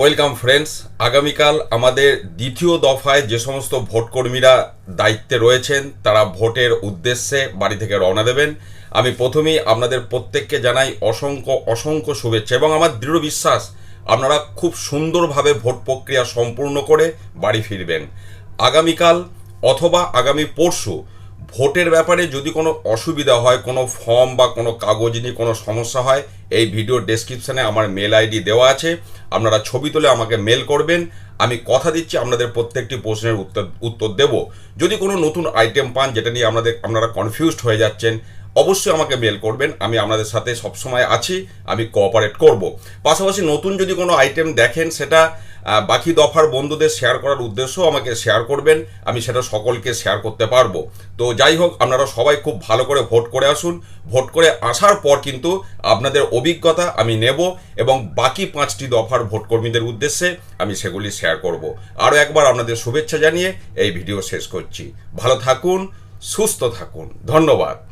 Welcome friends আগামীকাল আমাদের দ্বিতীয় দফায় যে সমস্ত ভোটকর্মীরা দায়িত্বে রয়েছেন, তারা ভোটের উদ্দেশ্যে বাড়ি থেকে রওনা দেবেন। আমি প্রথমেই আপনাদের প্রত্যেককে জানাই অসংখ্য অসংখ্য শুভেচ্ছা এবং আমার দৃঢ় বিশ্বাস, আপনারা খুব সুন্দরভাবে ভোট প্রক্রিয়া সম্পূর্ণ করে বাড়ি ফিরবেন। আগামীকাল অথবা আগামী পরশু ভোটের ব্যাপারে যদি কোনো অসুবিধা হয়, কোনো ফর্ম বা কোনো কাগজ নিয়ে কোনো সমস্যা হয়, এই ভিডিও ডেসক্রিপশানে আমার মেল আইডি দেওয়া আছে। আপনারা ছবি তুলে আমাকে মেল করবেন। আমি কথা দিচ্ছি, আপনাদের প্রত্যেকটি প্রশ্নের উত্তর উত্তর দেব। যদি কোনো নতুন আইটেম পান, যেটা নিয়ে আপনাদের আপনারা কনফিউজড হয়ে যাচ্ছেন, অবশ্যই আমাকে মেল করবেন। আমি আপনাদের সাথে সবসময় আছি। আমি কোঅপারেট করব। পাশাপাশি নতুন যদি কোনো আইটেম দেখেন, সেটা বাকি দফার বন্ধুদের শেয়ার করার উদ্দেশ্য আমাকে শেয়ার করবেন। আমি সেটা সকলকে শেয়ার করতে পারব। তো যাই হোক, আপনারা সবাই খুব ভালো করে ভোট করে আসুন। ভোট করে আসার পর কিন্তু আপনাদের অভিজ্ঞতা আমি নেব এবং বাকি পাঁচটি দফার ভোটকর্মীদের উদ্দেশ্যে আমি সেগুলি শেয়ার করব। আরও একবার আপনাদের শুভেচ্ছা জানিয়ে এই ভিডিও শেষ করছি। ভালো থাকুন, সুস্থ থাকুন। ধন্যবাদ।